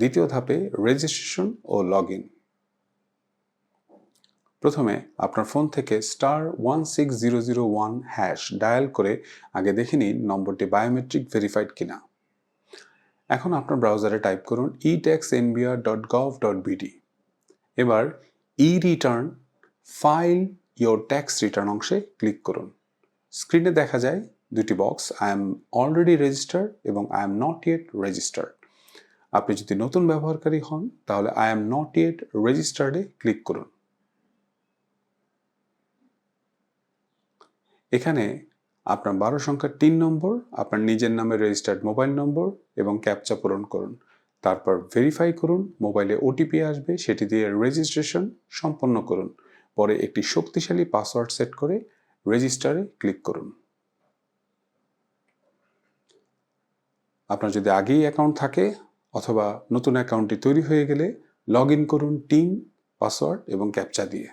দ্বিতীয় ধাপে registration O log in প্রথমে আপনার ফোন থেকে star one six zero zero one hash dial করে আগে দেখে নিন নম্বরটি বায়োমেট্রিক ভেরিফাইড কিনা। এখন আপনার ব্রাউজারে টাইপ করুন e tax NBR dot gov dot BD এবার e return file your tax return অংশে ক্লিক করুন। স্ক্রিনে দেখা যায় দুটি box I am already registered এবং I am not yet registered আপনি যদি নতুন ব্যবহারকারী হন, তাহলে আই এম নট ইয়েট রেজিস্টার্ডে ক্লিক করুন। এখানে আপনার বারো সংখ্যার তিন নম্বর, আপনার নিজের নামে রেজিস্টার্ড মোবাইল নম্বর এবং ক্যাপচা পূরণ করুন। তারপর ভেরিফাই করুন মোবাইলে ওটিপি আসবে, সেটি দিয়ে রেজিস্ট্রেশন সম্পন্ন করুন। পরে একটি শক্তিশালী পাসওয়ার্ড সেট করে রেজিস্টারে ক্লিক করুন। আপনার যদি আগেই অ্যাকাউন্ট থাকে অথবা নতুন অ্যাকাউন্টটি তৈরি হয়ে গেলে লগ করুন টিম পাসওয়ার্ড এবং ক্যাপচা দিয়ে।